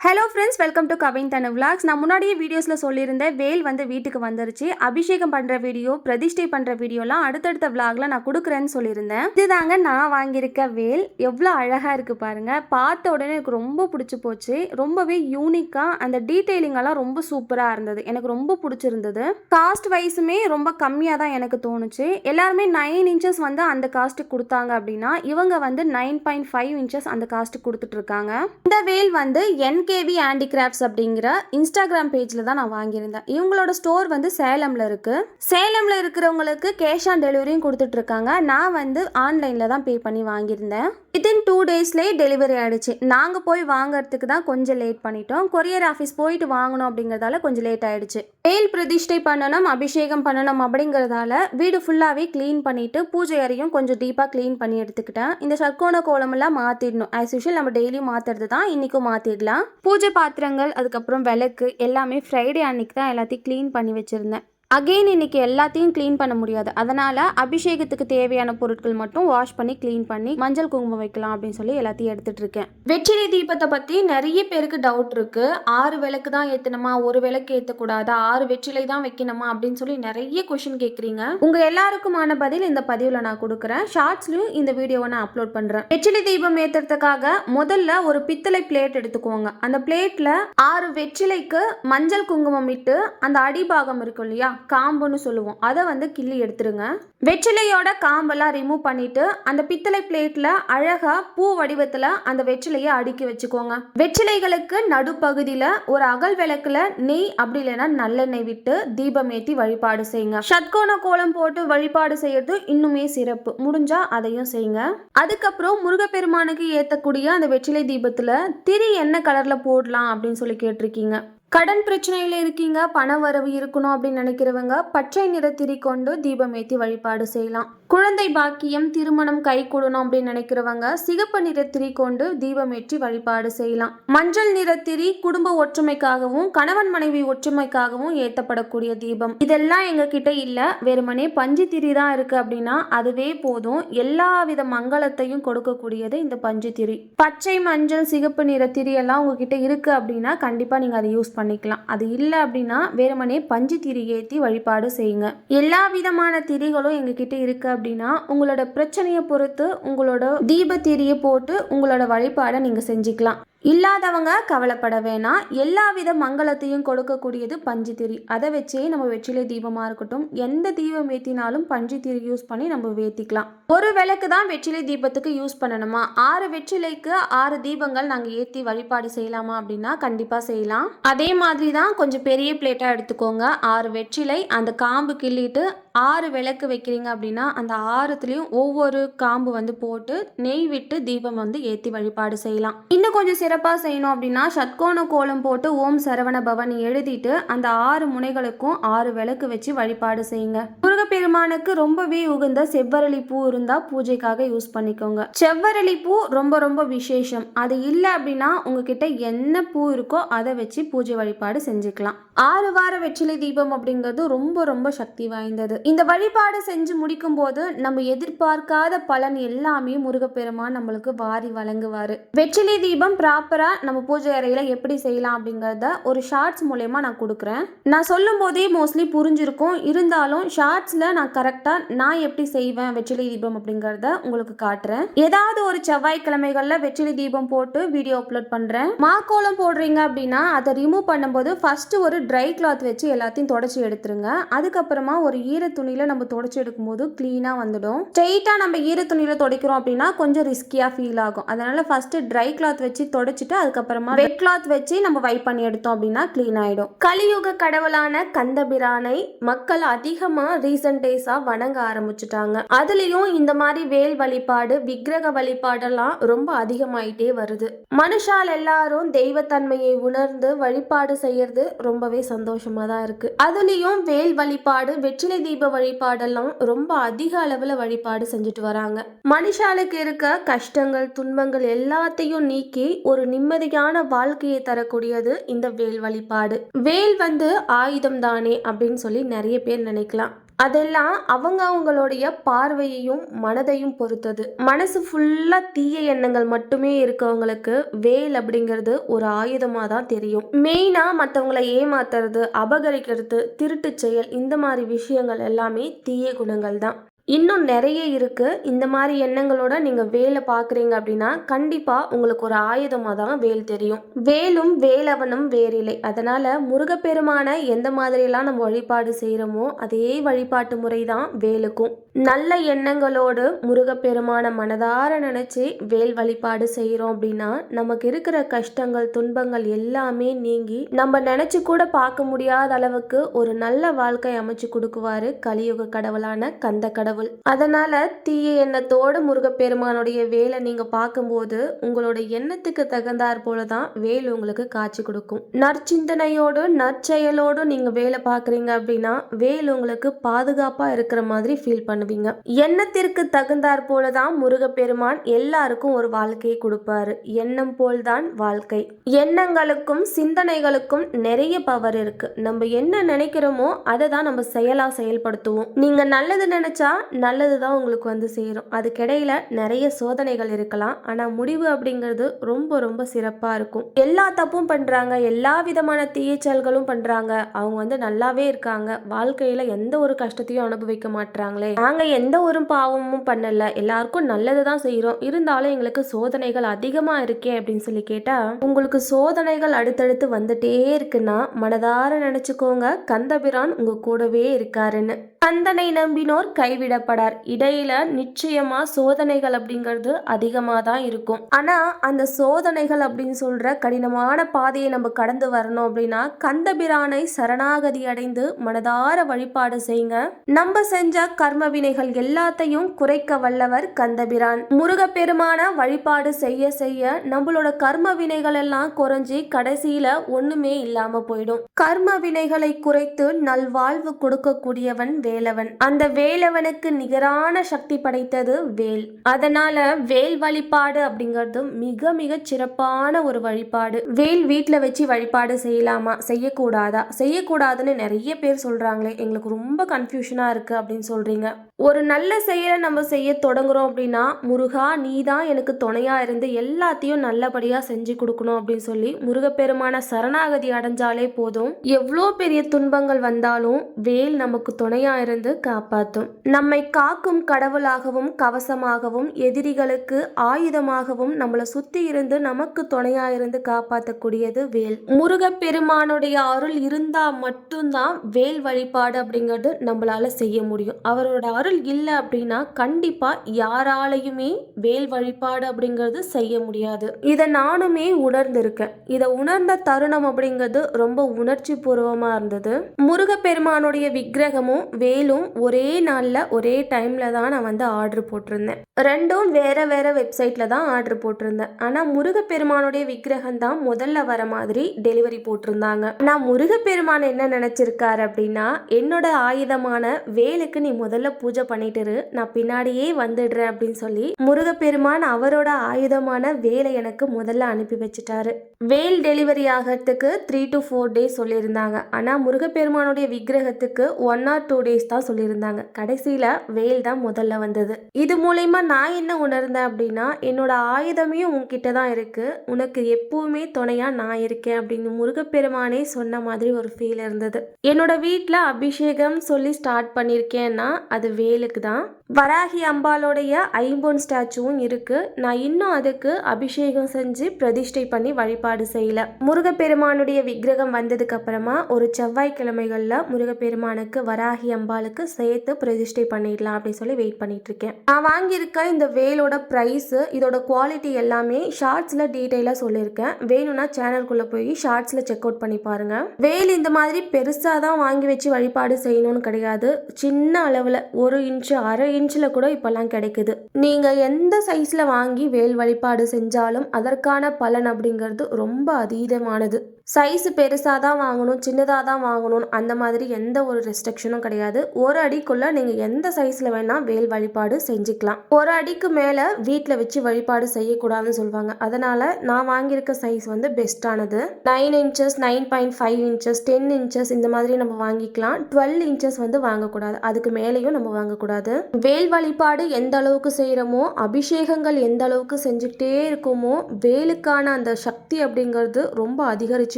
Hello friends welcome to Kavin Thanu vlogs. நான் முன்னாடியே வீடியோஸில் சொல்லியிருந்தேன் வேல் வந்து வீட்டுக்கு வந்துருச்சு. அபிஷேகம் பண்ணுற வீடியோ பிரதிஷ்டை பண்ணுற வீடியோலாம் அடுத்தடுத்த vlogல நான் கொடுக்குறேன்னு சொல்லியிருந்தேன். இதுதாங்க நான் வாங்கியிருக்க வேல். எவ்வளோ அழகாக இருக்குது பாருங்கள் பார்த்த உடனே எனக்கு ரொம்ப பிடிச்சி போச்சு. ரொம்பவே யூனிக்காக அந்த டீட்டெயிலிங்கெல்லாம் ரொம்ப சூப்பராக இருந்தது. எனக்கு ரொம்ப பிடிச்சிருந்தது. காஸ்ட் வைஸுமே ரொம்ப கம்மியாக தான் எனக்கு தோணுச்சு. எல்லாருமே நைன் இன்ச்சஸ் வந்து அந்த காஸ்ட்டு கொடுத்தாங்க அப்படின்னா இவங்க வந்து நைன் பாயிண்ட் ஃபைவ் இன்ச்சஸ் அந்த காஸ்ட்டு கொடுத்துட்ருக்காங்க இந்த வேல் வந்து என் என்கேவி ஹேண்டிகிராஃப்ட்ஸ் அப்படிங்கிற இன்ஸ்டாகிராம் பேஜில் தான் நான் வாங்கியிருந்தேன். இவங்களோட ஸ்டோர் வந்து சேலமில் இருக்குது சேலமில் இருக்கிறவங்களுக்கு கேஷ் ஆன் டெலிவரியும் கொடுத்துட்ருக்காங்க நான் வந்து ஆன்லைனில் தான் பே பண்ணி வாங்கியிருந்தேன். வித்தின் டூ டேஸ்லேயே டெலிவரி ஆகிடுச்சு நாங்கள் போய் வாங்குறதுக்கு தான் கொஞ்சம் லேட் பண்ணிட்டோம். கொரியர் ஆஃபீஸ் போயிட்டு வாங்கணும் அப்படிங்கிறதால கொஞ்சம் லேட் ஆகிடுச்சு மேல் பிரதிஷ்டை பண்ணணும் அபிஷேகம் பண்ணணும் அப்படிங்கிறதால வீடு ஃபுல்லாகவே க்ளீன் பண்ணிட்டு பூஜை அறையும் கொஞ்சம் டீப்பாக க்ளீன் பண்ணி எடுத்துக்கிட்டேன். இந்த சர்க்கோண கோலமெல்லாம் மாற்றிடணும் ஆஸ் யூஷுவல் நம்ம டெய்லியும் மாற்றுறது தான். இன்றைக்கும் மாற்றிடலாம் பூஜை பாத்திரங்கள் அதுக்கப்புறம் விளக்கு எல்லாமே ஃப்ரைடே அன்னைக்கு தான் எல்லாத்தையும் க்ளீன் பண்ணி வச்சுருந்தேன். அகெயின் இன்னைக்கு எல்லாத்தையும் க்ளீன் பண்ண முடியாது. அதனால அபிஷேகத்துக்கு தேவையான பொருட்கள் மட்டும் வாஷ் பண்ணி க்ளீன் பண்ணி மஞ்சள் குங்குமம் வைக்கலாம் அப்படின்னு சொல்லி எல்லாத்தையும் எடுத்துட்டு இருக்கேன். வெற்றிலை தீபத்தை பத்தி நிறைய பேருக்கு டவுட் இருக்கு. ஆறு விளக்கு தான் ஏத்தணுமா? ஒரு விளக்கு ஏற்றக்கூடாது ஆறு வெற்றிலை தான் வைக்கணுமா? அப்படின்னு சொல்லி நிறைய கொஷின் கேக்குறீங்க. உங்க எல்லாருக்குமான பதில் இந்த பதிவுல நான் கொடுக்குறேன். ஷார்ட்ஸ்லயும் இந்த வீடியோவை நான் அப்லோட் பண்றேன். வெற்றிலை தீபம் ஏத்துறதுக்காக முதல்ல ஒரு பித்தளை பிளேட் எடுத்துக்கோங்க. அந்த பிளேட்ல ஆறு வெற்றிலைக்கு மஞ்சள் குங்குமம் இட்டு அந்த அடிபாகம் இருக்கும் இல்லையா? காம்புன்னு சொல்லுவோம். அதை வந்து கிள்ளி எடுத்துருங்க. வெற்றிலையோட காம்பெல்லாம் ரிமூவ் பண்ணிட்டு அந்த பித்தளை பிளேட்ல அழகா பூ வடிவத்துல அந்த வெற்றிலையை அடுக்கி வச்சுக்கோங்க. வெற்றிலைகளுக்கு நடுப்பகுதியில ஒரு அகல் விளக்குல நெய் அப்படி இல்லைன்னா நல்லெண்ணெய் விட்டு தீபம் ஏத்தி வழிபாடு செய்யுங்க. ஷட்கோண கோலம் போட்டு வழிபாடு செய்யறது இன்னுமே சிறப்பு. முடிஞ்சா அதையும் செய்யுங்க. அதுக்கப்புறம் முருகப்பெருமானுக்கு ஏத்தக்கூடிய அந்த வெற்றிலை தீபத்துல திரி என்ன கலர்ல போடலாம் அப்படின்னு சொல்லி கேட்டிருக்கீங்க. கடன் பிரச்சனையில் இருக்கீங்க பண வரவு இருக்கணும் அப்படின்னு நினைக்கிறவங்க பச்சை நிறத்திரி கொண்டு தீபம் ஏற்றி வழிபாடு செய்யலாம். குழந்தை பாக்கியம் திருமணம் கை கொடுணும் அப்படின்னு நினைக்கிறவங்க சிகப்பு நிற திரி கொண்டு தீபம் ஏற்றி வழிபாடு செய்யலாம். மஞ்சள் நிறத்திரி குடும்ப ஒற்றுமைக்காகவும் கணவன் மனைவி ஒற்றுமைக்காகவும் ஏற்றப்படக்கூடிய தீபம். இதெல்லாம் எங்க கிட்ட இல்ல. வெறுமனே பஞ்சு திரி தான் இருக்கு அப்படின்னா அதுவே போதும். எல்லா வித மங்களத்தையும் கொடுக்கக்கூடியது இந்த பஞ்சு திரி. பச்சை மஞ்சள் சிகப்பு நிற எல்லாம் உங்ககிட்ட இருக்கு அப்படின்னா கண்டிப்பா நீங்க அதை யூஸ் பண்ணிக்கலாம். அது இல்லை அப்படின்னா வெறுமனே பஞ்சு திரி ஏற்றி வழிபாடு செய்யுங்க. எல்லா விதமான திரிகளும் எங்ககிட்ட இருக்கு அப்படின்னா உங்களோட பிரச்சனையை பொறுத்து உங்களோட தீப திரியை போட்டு உங்களோட வழிபாடை நீங்க செஞ்சுக்கலாம். இல்லாதவங்க கவலைப்பட வேணாம். எல்லா வித மங்களத்தையும் கொடுக்கக்கூடியது பஞ்சுத்திரி அதை வச்சே நம்ம வெற்றிலை தீபமாக இருக்கட்டும் எந்த தீபம் ஏற்றினாலும் பஞ்சுத்திரி யூஸ் பண்ணி நம்ம வேற்றிக்கலாம் ஒரு விளக்கு தான் வெற்றிலை தீபத்துக்கு யூஸ் பண்ணணுமா? ஆறு வெற்றிலைக்கு ஆறு தீபங்கள் நாங்கள் ஏற்றி வழிபாடு செய்யலாமா அப்படின்னா கண்டிப்பாக செய்யலாம். அதே மாதிரி தான் கொஞ்சம் பெரிய பிளேட்டாக எடுத்துக்கோங்க. ஆறு வெற்றிலை அந்த காம்பு கிள்ளிட்டு ஆறு விளக்கு வைக்கிறீங்க அப்படின்னா அந்த ஆறுத்துலேயும் ஒவ்வொரு காம்பு வந்து போட்டு நெய் விட்டு தீபம் வந்து ஏற்றி வழிபாடு செய்யலாம். இன்னும் கொஞ்சம் சிறப்பாக செய்யணும் அப்படின்னா சத்கோண கோலம் போட்டு ஓம் சரவண பவன் எழுதிட்டு அந்த ஆறு முனைகளுக்கும் ஆறு விளக்கு வச்சு வழிபாடு செய்யுங்க. முருகப்பெருமானுக்கு ரொம்பவே உகந்த செவ்வரளி பூ இருந்தால் பூஜைக்காக யூஸ் பண்ணிக்கோங்க. செவ்வரளி பூ ரொம்ப ரொம்ப விசேஷம். அது இல்லை அப்படின்னா உங்ககிட்ட என்ன பூ இருக்கோ அதை வச்சு பூஜை வழிபாடு செஞ்சுக்கலாம். ஆறு வார வெற்றிலை தீபம் அப்படிங்கிறது ரொம்ப ரொம்ப சக்தி வாய்ந்தது. இந்த வழிபாடு செஞ்சு முடிக்கும் போது நம்ம எதிர்பார்க்காத பலன் எல்லாமே முருகப்பெருமான் நம்மளுக்கு வாரி வழங்குவார். வெற்றிலை தீபம் ப்ராப்பரா நம்ம பூஜை அறையில எப்படி செய்யலாம் அப்படிங்கிறத ஒரு ஷார்ட்ஸ் மூலயமா நான் கொடுக்குறேன். நான் சொல்லும் போதே மோஸ்ட்லி புரிஞ்சிருக்கும். இருந்தாலும் ஷார்ட்ஸ்ல நான் கரெக்டா நான் எப்படி செய்வேன் வெற்றிலை தீபம் அப்படிங்கறத உங்களுக்கு காட்டுறேன். ஏதாவது ஒரு செவ்வாய்க்கிழமைகள்ல வெற்றிலை தீபம் போட்டு வீடியோ அப்லோட் பண்றேன். மாக்கோலம் போடுறீங்க அப்படின்னா அதை ரிமூவ் பண்ணும்போது ஃபர்ஸ்ட் ஒரு ட்ரை கிளாத் வச்சு எல்லாத்தையும் தொடச்சி எடுத்துருங்க. அதுக்கப்புறமா ஒரு ஈர துணியில் நம்ம தொடச்சி எடுக்கும்போது க்ளீனாக வந்துடும். ஸ்ட்ரெயிட்டாக நம்ம ஈர துணியில் துடைக்கிறோம் அப்படின்னா கொஞ்சம் ரிஸ்கியாக ஃபீல் ஆகும். அதனால் ஃபஸ்ட்டு ட்ரை கிளாத் வச்சு தொடச்சிட்டு அதுக்கப்புறமா வெட் கிளாத் வச்சு நம்ம வைப் பண்ணி எடுத்தோம் அப்படின்னா க்ளீன் ஆகிடும் கலியுக கடவுளான கந்தபிரானை மக்கள் அதிகமாக ரீசன்ட் டேஸாக வணங்க ஆரம்பிச்சிட்டாங்க. அதுலேயும் இந்த மாதிரி வேல் வழிபாடு விக்கிரக வழிபாடெல்லாம் ரொம்ப அதிகமாயிட்டே வருது. மனுஷால் எல்லாரும் தெய்வத்தன்மையை உணர்ந்து வழிபாடு செய்யறது ரொம்பவே சந்தோஷமாக தான் இருக்குது அதுலேயும் வேல் வழிபாடு வெற்றிலை தீப வழிபாடெல்லாம் ரொம்ப அதிக அளவில் வழிபாடு செஞ்சுட்டு வராங்க. மனுஷாளுக்கு இருக்க கஷ்டங்கள் துன்பங்கள் எல்லாத்தையும் நீக்கி ஒரு நிம்மதியான வாழ்க்கையை தரக்கூடியது இந்த வேல் வழிபாடு. வேல் வந்து ஆயுதம் தானே அப்படின்னு சொல்லி நிறைய பேர் நினைக்கலாம். அதெல்லாம் அவங்க அவங்களுடைய பார்வையையும் மனதையும் பொறுத்தது. மனசு ஃபுல்லா தீய எண்ணங்கள் மட்டுமே இருக்கவங்களுக்கு வேல் அப்படிங்கிறது ஒரு ஆயுதமா தான் தெரியும். மெயினா மற்றவங்களை ஏமாத்துறது அபகரிக்கிறது திருட்டு செயல் இந்த மாதிரி விஷயங்கள் எல்லாமே தீய குணங்கள் தான். இன்னும் நிறைய இருக்குது இந்த மாதிரி எண்ணங்களோட நீங்கள் வேலை பார்க்குறீங்க அப்படின்னா கண்டிப்பாக உங்களுக்கு ஒரு ஆயுதமாக தான் வேல் தெரியும். வேலும் வேலவனும் வேறில்லை. அதனால் முருகப்பெருமான எந்த மாதிரியெல்லாம் நம்ம வழிபாடு செய்கிறோமோ அதே வழிபாட்டு முறை தான் வேலுக்கும். நல்ல எண்ணங்களோடு முருகப்பெருமான மனதார நினச்சி வேல் வழிபாடு செய்கிறோம் அப்படின்னா நமக்கு இருக்கிற கஷ்டங்கள் துன்பங்கள் எல்லாமே நீங்கி நம்ம நினச்சி கூட பார்க்க முடியாத அளவுக்கு ஒரு நல்ல வாழ்க்கை அமைச்சு கொடுக்குவாரு கலியுக கடவுளான கந்த கடவுள் அதனால தீய எண்ணத்தோடு முருகப்பெருமானுடைய வேலை நீங்க பார்க்கும்போது உங்களோட எண்ணத்துக்கு தகுந்தாற் போலதான் வேல் உங்களுக்கு காட்சி கொடுக்கும். நற்சிந்தனையோடு நற்செயலோடு நீங்க வேலை பார்க்குறீங்க அப்படின்னா வேல் உங்களுக்கு பாதுகாப்பா இருக்கிற மாதிரி ஃபீல் பண்ணுவீங்க. எண்ணத்திற்கு தகுந்தாற் போலதான் முருகப்பெருமான் எல்லாருக்கும் ஒரு வாழ்க்கையை கொடுப்பாரு. எண்ணம் போல்தான் வாழ்க்கை. எண்ணங்களுக்கும் சிந்தனைகளுக்கும் நிறைய பவர் இருக்கு. நம்ம என்ன நினைக்கிறோமோ அதை தான் நம்ம செயலா செயல்படுத்துவோம். நீங்க நல்லது நினைச்சா நல்லது தான் உங்களுக்கு வந்து சேரும். அதுக்கிடையில் நிறைய சோதனைகள் இருக்கலாம். ஆனால் முடிவு அப்படிங்கிறது ரொம்ப ரொம்ப சிறப்பாக இருக்கும். எல்லா தப்பும் பண்ணுறாங்க எல்லா விதமான தீயச்சல்களும் பண்ணுறாங்க அவங்க வந்து நல்லாவே இருக்காங்க. வாழ்க்கையில் எந்த ஒரு கஷ்டத்தையும் அனுபவிக்க மாட்றாங்களே. நாங்கள் எந்த ஒரு பாவமும் பண்ணல. எல்லாருக்கும் நல்லது தான் செய்கிறோம் இருந்தாலும் எங்களுக்கு சோதனைகள் அதிகமாக இருக்கே அப்படின்னு சொல்லி கேட்டால் உங்களுக்கு சோதனைகள் அடுத்தடுத்து வந்துட்டே இருக்குன்னா மனதார நினச்சிக்கோங்க. கந்தபிரான் உங்கள் கூடவே இருக்காருன்னு. கந்தனை நம்பினோர் கைவிடப்படார். இடையில நிச்சயமா சோதனைகள் அப்படிங்கிறது அதிகமாக தான் இருக்கும். ஆனா அந்த சோதனைகள் அப்படின்னு சொல்ற கடினமான பாதையை நம்ம கடந்து வரணும் அப்படின்னா கந்தபிரானை சரணாகதி அடைந்து மனதார வழிபாடு செய்யுங்க நம்ம செஞ்ச கர்ம வினைகள் எல்லாத்தையும் குறைக்க வல்லவர் கந்தபிரான். முருகப்பெருமான வழிபாடு செய்ய செய்ய நம்மளோட கர்ம வினைகள் எல்லாம் குறைஞ்சி கடைசியில ஒண்ணுமே இல்லாம போயிடும். கர்ம வினைகளை குறைத்து நல்வாழ்வு கொடுக்கக்கூடியவன் வேலவன். அந்த வேலவனுக்கு நிகரான சக்தி படைத்தது வேல். அதனால வேல் வழிபாடு அப்படிங்கிறது மிக மிக சிறப்பான ஒரு வழிபாடு. வேல் வீட்டில் வச்சு வழிபாடு செய்யலாமா? செய்யக்கூடாதா? செய்யக்கூடாதுன்னு நிறைய பேர் சொல்றாங்களே. எங்களுக்கு ரொம்ப கன்ஃபியூஷனா இருக்கு அப்படின்னு சொல்றீங்க. ஒரு நல்ல செயலை நம்ம செய்ய தொடங்குறோம் அப்படின்னா முருகா நீ தான் எனக்கு துணையா இருந்து எல்லாத்தையும் நல்லபடியா செஞ்சு கொடுக்கணும் அப்படின்னு சொல்லி முருகப்பெருமான சரணாகதி அடைஞ்சாலே போதும். எவ்வளோ பெரிய துன்பங்கள் வந்தாலும் வேல் நமக்கு துணையா இருந்து காப்பாற்றும் நம்மை காக்கும் கடவுளாகவும் கவசமாகவும் எதிரிகளுக்கு ஆயுதமாகவும் நம்மளை சுத்தி இருந்து நமக்கு துணையா இருந்து காப்பாற்றக்கூடியது வேல். முருகப்பெருமானுடைய அருள் இருந்தா மட்டும்தான் வேல் வழிபாடு அப்படிங்கிறது நம்மளால செய்ய முடியும். அவரோட அருள் இல்லை அப்படின்னா கண்டிப்பா யாராலையுமே வேல் வழிபாடு அப்படிங்கிறது செய்ய முடியாது. இதை நானுமே உணர்ந்திருக்கேன். இதை உணர்ந்த தருணம் அப்படிங்கிறது ரொம்ப உணர்ச்சி பூர்வமா இருந்தது. முருகப்பெருமானுடைய விக்கிரகமும் வேலும் ஒரே நாளில் ஒரே டைமில் தான் நான் வந்து ஆர்டர் போட்டிருந்தேன். ரெண்டும் வேறு வேறு வெப்சைட்டில் தான் ஆர்டர் போட்டிருந்தேன். ஆனால் முருகப்பெருமானுடைய விக்கிரகம் தான் முதல்ல வர மாதிரி டெலிவரி போட்டிருந்தாங்க. நான் முருகப்பெருமான் என்ன நினச்சிருக்காரு அப்படின்னா என்னோட ஆயுதமான வேலுக்கு நீ முதல்ல பூஜை பண்ணிட்டுரு நான் பின்னாடியே வந்துடுறேன் அப்படின்னு சொல்லி முருகப்பெருமான் அவரோட ஆயுதமான வேலை எனக்கு முதல்ல அனுப்பி வச்சுட்டாரு. வேல் டெலிவரி ஆகிறதுக்கு த்ரீ டு ஃபோர் டேஸ் சொல்லியிருந்தாங்க. ஆனால் முருகப்பெருமானுடைய விக்கிரகத்துக்கு ஒன் ஆர் டூ டேஸ் தான் சொல்லியிருந்தாங்க. கடைசியில் வேல் தான் முதல்ல வந்தது. இது மூலயமா நான் என்ன உணர்ந்தேன் அப்படின்னா என்னோட ஆயுதமே உன்கிட்ட தான் இருக்குது உனக்கு எப்பவுமே துணையாக நான் இருக்கேன் அப்படின்னு முருகப்பெருமானே சொன்ன மாதிரி ஒரு ஃபீல் இருந்தது. என்னோட வீட்டில் அபிஷேகம் சொல்லி ஸ்டார்ட் பண்ணியிருக்கேன்னா அது வேலுக்கு தான். வராகி அம்பாலோடைய ஐம்பொன் ஸ்டாச்சுவும் இருக்கு. நான் இன்னும் அதுக்கு அபிஷேகம் செஞ்சு பிரதிஷ்டை பண்ணி வழிபாடு செய்யல. முருகப்பெருமானுடைய விக்கிரகம் வந்ததுக்கு அப்புறமா ஒரு செவ்வாய்க்கிழமைகளில் முருகப்பெருமானுக்கு வராகி அம்பாளுக்கு சேர்த்து பிரதிஷ்டை பண்ணிடலாம் அப்படின்னு சொல்லி வெயிட் பண்ணிகிட்ருக்கேன் நான் வாங்கியிருக்க இந்த வேலோட ப்ரைஸு இதோட குவாலிட்டி எல்லாமே ஷார்ட்ஸில் டீட்டெயிலாக சொல்லியிருக்கேன். வேணும்னா சேனல்குள்ளே போய் ஷார்ட்ஸில் செக் அவுட் பண்ணி பாருங்கள் வேல் இந்த மாதிரி பெருசாக தான் வாங்கி வச்சு வழிபாடு செய்யணும்னு கிடையாது. சின்ன அளவில் ஒரு இன்ச்சு அரை இன்ச்சில் கூட இப்போல்லாம் கிடைக்குது. நீங்கள் எந்த சைஸில் வாங்கி வேல் வழிபாடு செஞ்சாலும் அதற்கான பலன் அப்படிங்கிறது ரொம்ப அதீதமானது. சைஸ் பெருசாக தான் வாங்கணும் சின்னதாக தான் வாங்கணும் அந்த மாதிரி எந்த ஒரு ரெஸ்ட்ரிக்ஷனும் கிடையாது. ஒரு அடிக்குள்ளே நீங்கள் எந்த சைஸில் வேணால் வேல் வழிபாடு செஞ்சுக்கலாம். ஒரு அடிக்கு மேலே வீட்டில் வச்சு வழிபாடு செய்யக்கூடாதுன்னு சொல்லுவாங்க அதனால் நான் வாங்கியிருக்க சைஸ் வந்து பெஸ்ட்டானது nine inches nine point five inches ten inches இந்த மாதிரி நம்ம வாங்கிக்கலாம். டுவெல் இன்ச்சஸ் வந்து வாங்கக்கூடாது. அதுக்கு மேலேயும் நம்ம வாங்கக்கூடாது. வேல் வழிபாடு எந்த அளவுக்கு செய்கிறோமோ அபிஷேகங்கள் எந்த அளவுக்கு செஞ்சுக்கிட்டே இருக்குமோ வேலுக்கான அந்த சக்தி அப்படிங்கிறது ரொம்ப அதிகரிச்சு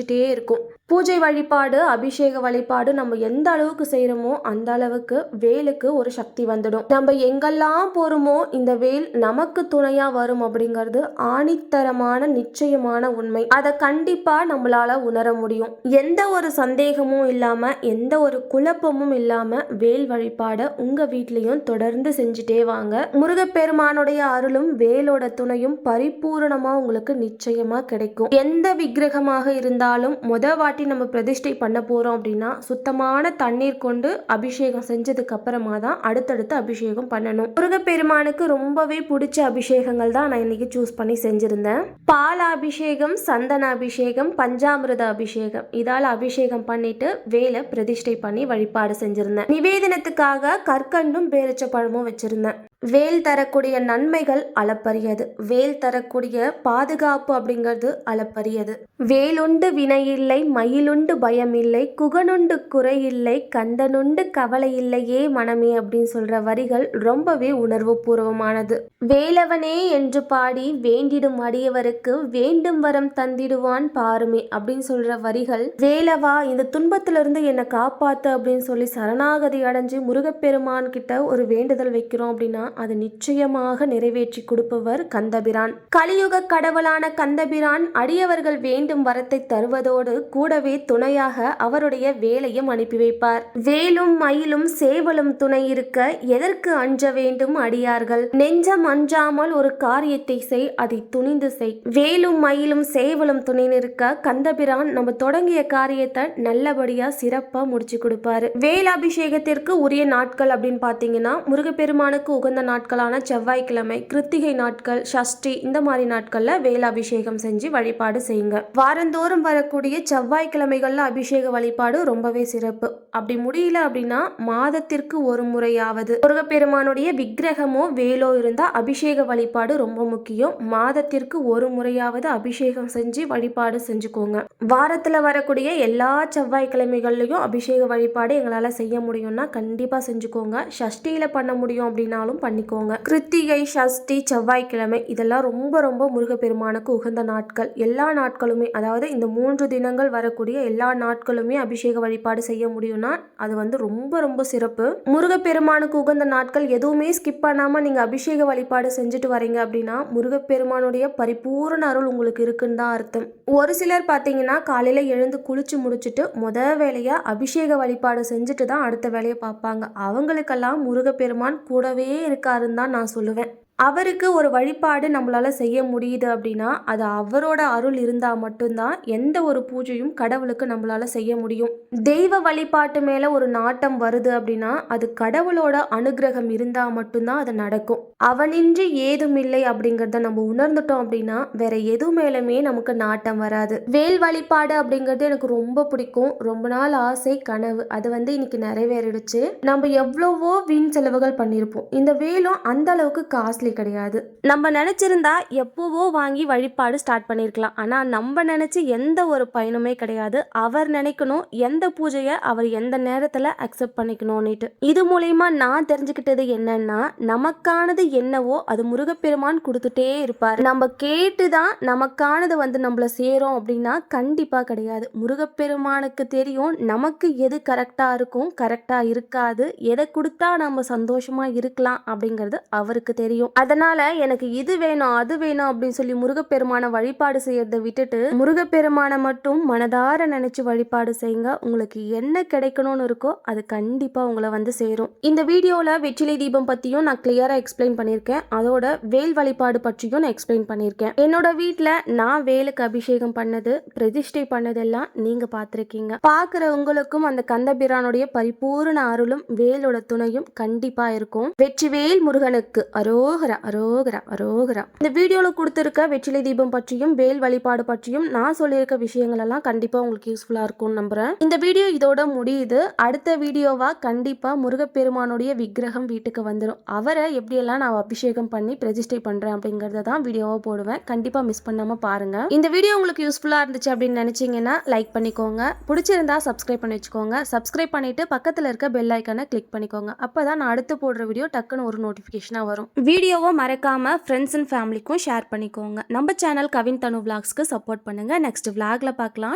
அதிகரிச்சுட்டே இருக்கும். பூஜை வழிபாடு அபிஷேக வழிபாடு நம்ம எந்த அளவுக்கு செய்கிறோமோ அந்த அளவுக்கு வேலுக்கு ஒரு சக்தி வந்துடும். நம்ம எங்கெல்லாம் போகிறோமோ இந்த வேல் நமக்கு துணையாக வரும் அப்படிங்கிறது ஆணித்தரமான நிச்சயமான உண்மை. அதை கண்டிப்பாக நம்மளால் உணர முடியும். எந்த ஒரு சந்தேகமும் இல்லாமல் எந்த ஒரு குழப்பமும் இல்லாமல் வேல் வழிபாடை உங்கள் வீட்லேயும் தொடர்ந்து செஞ்சுட்டே வாங்க. முருகப்பெருமானுடைய அருளும் வேலோட துணையும் பரிபூரணமாக உங்களுக்கு நிச்சயமாக கிடைக்கும். எந்த விக்கிரகமாக இருந்தாலும் முத வாட்டி நம்ம பிரதிஷ்டை பண்ண போகிறோம் அப்படின்னா சுத்தமான தண்ணீர் கொண்டு அபிஷேகம் செஞ்சதுக்கு அப்புறமா தான் அடுத்தடுத்து அபிஷேகம் பண்ணணும். முருகப்பெருமானுக்கு ரொம்பவே பிடிச்ச அபிஷேகங்கள் தான் நான் இன்னைக்கு சூஸ் பண்ணி செஞ்சுருந்தேன். பால் அபிஷேகம் சந்தன அபிஷேகம் பஞ்சாமிரத அபிஷேகம் இதால் அபிஷேகம் பண்ணிட்டு வேலை பிரதிஷ்டை பண்ணி வழிபாடு செஞ்சுருந்தேன். நிவேதனத்துக்காக கற்கண்டும் பேரிச்ச பழமும் வச்சுருந்தேன். வேல் தரக்கூடிய நன்மைகள் அளப்பரியது. வேல் தரக்கூடிய பாதுகாப்பு அப்படிங்கிறது அளப்பரியது. வேலுண்டு வினையில்லை மயிலுண்டு பயமில்லை குகனுண்டு குறையில்லை கந்தனுண்டு கவலை இல்லையே மனமே அப்படின்னு சொல்ற வரிகள் ரொம்பவே உணர்வு பூர்வமானது வேலவனே என்று பாடி வேண்டிடும் அடியவருக்கு வேண்டும் வரம் தந்திடுவான் பாருமே அப்படின்னு சொல்ற வரிகள் வேலவா இந்த துன்பத்திலிருந்து என்னை காப்பாத்து அப்படின்னு சொல்லி சரணாகதி அடைஞ்சு முருகப்பெருமான் கிட்ட ஒரு வேண்டுதல் வைக்கிறோம் அப்படின்னா அது நிச்சயமாக நிறைவேற்றி கொடுப்பவர் கந்தபிரான். கலியுக கடவுளான கந்தபிரான் அடியவர்கள் வேண்டும் வரத்தை தருவதோடு கூடவே துணையாக அவருடைய வேலையும் அனுப்பி வைப்பார். வேலும் மயிலும் சேவலும் துணை இருக்க எதற்கு அஞ்ச வேண்டும் அடியார்கள்? நெஞ்சம் அஞ்சாமல் ஒரு காரியத்தை செய் அதை துணிந்து செய். வேலும் மயிலும் சேவலும் துணை நிற்க கந்தபிரான் நம்ம தொடங்கிய காரியத்தை நல்லபடியா சிறப்பா முடிச்சு கொடுப்பாரு. வேலாபிஷேகத்திற்கு உரிய நாட்கள் அப்படின்னு பாத்தீங்கன்னா முருகப்பெருமானுக்கு உகந்த நாட்களான செவ்வாய்க்கிழமை கிருத்திகை நாட்கள் சஷ்டி இந்த மாதிரி நாட்களில் வேல அபிஷேகம் செஞ்சு வழிபாடு செய்யுங்க. வாரந்தோறும் வரக்கூடிய செவ்வாய்க்கிழமைகளில் அபிஷேக வழிபாடு ரொம்பவே சிறப்பு. அப்படி முடியல அப்படின்னா மாதத்திற்கு ஒரு முறையாவது. முருகப்பெருமானுடைய விக்கிரகமோ வேலோ இருந்தால் அபிஷேக வழிபாடு ரொம்ப முக்கியம். மாதத்திற்கு ஒரு முறையாவது அபிஷேகம் செஞ்சு வழிபாடு செஞ்சுக்கோங்க. வாரத்தில் வரக்கூடிய எல்லா செவ்வாய்க்கிழமைகள்லையும் அபிஷேக வழிபாடு எங்களால் செய்ய முடியும்னா கண்டிப்பாக செஞ்சுக்கோங்க. சஷ்டியில் பண்ண முடியும் அப்படின்னாலும் பண்ணிக்கோங்க. கிருத்திகை சஷ்டி செவ்வாய்க்கிழமை இதெல்லாம் ரொம்ப ரொம்ப முருகப்பெருமானுக்கு உகந்த நாட்கள். எல்லா நாட்களுமே அதாவது இந்த மூன்று தினங்கள் வரக்கூடிய எல்லா நாட்களுமே அபிஷேக வழிபாடு செய்ய முடியும்னா அது வந்து ரொம்ப ரொம்ப சிறப்பு. முருகப்பெருமானுக்கு உகந்த நாட்கள் எதுவுமே ஸ்கிப் பண்ணாமல் நீங்கள் அபிஷேக வழிபாடு செஞ்சுட்டு வரீங்க அப்படின்னா முருகப்பெருமானுடைய பரிபூரண அருள் உங்களுக்கு இருக்குன்னு தான் அர்த்தம். ஒரு சிலர் பார்த்தீங்கன்னா காலையில் எழுந்து குளிச்சு முடிச்சுட்டு முத வேலையாக அபிஷேக வழிபாடு செஞ்சுட்டு தான் அடுத்த வேலையை பார்ப்பாங்க. அவங்களுக்கெல்லாம் முருகப்பெருமான் கூடவே இருக்காருன்னு தான் நான் சொல்லுவேன். அவருக்கு ஒரு வழிபாடு நம்மளால் செய்ய முடியுது அப்படின்னா அது அவரோட அருள் இருந்தால் மட்டும்தான் எந்த ஒரு பூஜையும் கடவுளுக்கு நம்மளால் செய்ய முடியும். தெய்வ வழிபாட்டு மேலே ஒரு நாட்டம் வருது அப்படின்னா அது கடவுளோட அனுகிரகம் இருந்தால் மட்டும்தான் அது நடக்கும். அவனின்றி ஏதும் இல்லை அப்படிங்கிறத நம்ம உணர்ந்துட்டோம் அப்படின்னா வேற எது மேலுமே நமக்கு நாட்டம் வராது. வேல் வழிபாடு அப்படிங்கிறது எனக்கு ரொம்ப பிடிக்கும். ரொம்ப நாள் ஆசை கனவு. அது வந்து இன்னைக்கு நிறைவேறிடுச்சு. நம்ம எவ்வளவோ வீண் செலவுகள் பண்ணியிருப்போம் இந்த வேலும் அந்த அளவுக்கு காஸ்ட்லி கிடையாது. நம்ம நினச்சிருந்தா எப்போவோ வாங்கி வழிபாடு ஸ்டார்ட் பண்ணியிருக்கலாம் ஆனால் நம்ம நினச்சி எந்த ஒரு பயனுமே கிடையாது. அவர் நினைக்கணும் எந்த பூஜையை அவர் எந்த நேரத்தில் அக்செப்ட் பண்ணிக்கணும்னுட்டு. இது மூலயமா நான் தெரிஞ்சுக்கிட்டது என்னன்னா நமக்கானது என்னவோ அது முருகப்பெருமான் கொடுத்துட்டே இருப்பார். நம்ம கேட்டு தான் நமக்கானது வந்து நம்மள சேரும் அப்படின்னா கண்டிப்பாக கிடையாது. முருகப்பெருமானுக்கு தெரியும் நமக்கு எது கரெக்டாக இருக்கும் கரெக்டாக இருக்காது. எதை கொடுத்தா நம்ம சந்தோஷமாக இருக்கலாம் அப்படிங்கிறது அவருக்கு தெரியும். அதனால எனக்கு இது வேணும் அது வேணும் அப்படின்னு சொல்லி முருகப்பெருமானை வழிபாடு செய்யறதை விட்டுட்டு முருகப்பெருமானை மட்டும் மனதார நினைச்சு வழிபாடு செய்யுங்க. உங்களுக்கு என்ன கிடைக்கணும்னு இருக்கோ அது கண்டிப்பா உங்களை வந்து சேரும். இந்த வீடியோல வெற்றிலை தீபம் பத்தியும் நான் கிளியரா எக்ஸ்பிளைன் பண்ணியிருக்கேன். அதோட வேல் வழிபாடு பற்றியும் நான் எக்ஸ்பிளைன் பண்ணியிருக்கேன். என்னோட வீட்டில் நான் வேலுக்கு அபிஷேகம் பண்ணது பிரதிஷ்டை பண்ணதெல்லாம் நீங்க பார்த்துருக்கீங்க. பார்க்குற உங்களுக்கும் அந்த கந்தபிரானுடைய பரிபூர்ண அருளும் வேலோட துணையும் கண்டிப்பா இருக்கும். வெற்றிவேல் முருகனுக்கு அரோக அரோகரா அரோகரா அரோகரா. இந்த வீடியோவில் கொடுத்துருக்க வெற்றிலை தீபம் பற்றியும் வேல் வழிபாடு பற்றியும் நான் சொல்லியிருக்க விஷயங்கள் எல்லாம் கண்டிப்பாக உங்களுக்கு யூஸ்ஃபுல்லாக இருக்கும்னு நம்புகிறேன் இந்த வீடியோ இதோட முடியுது. அடுத்த வீடியோவாக கண்டிப்பாக முருகப்பெருமானுடைய விக்கிரகம் வீட்டுக்கு வந்துடும் அவரை எப்படியெல்லாம் நான் அபிஷேகம் பண்ணி பிரதிஷ்டை பண்ணுறேன் அப்படிங்கிறத தான் வீடியோவாக போடுவேன். கண்டிப்பாக மிஸ் பண்ணாமல் பாருங்கள் இந்த வீடியோ உங்களுக்கு யூஸ்ஃபுல்லாக இருந்துச்சு அப்படின்னு நினச்சிங்கன்னா லைக் பண்ணிக்கோங்க. பிடிச்சிருந்தா சப்ஸ்கிரைப் பண்ணி வச்சுக்கோங்க. சப்ஸ்கிரைப் பண்ணிவிட்டு பக்கத்தில் இருக்க பெல் ஐக்கானை கிளிக் பண்ணிக்கோங்க. அப்போ தான் நான் அடுத்து போடுற வீடியோ டக்குன்னு ஒரு நோட்டிஃபிகேஷனாக வரும். வீடியோ வீடியோவை மறக்காமல் ஃப்ரெண்ட்ஸ் அண்ட் ஃபேமிலிக்கும் ஷேர் பண்ணிக்கோங்க. நம்ம சேனல் கவின் தனு விளாக்ஸ்க்கு சப்போர்ட் பண்ணுங்கள் நெக்ஸ்ட் விளாகில் பார்க்கலாம்.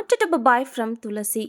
Bye from Thulasi.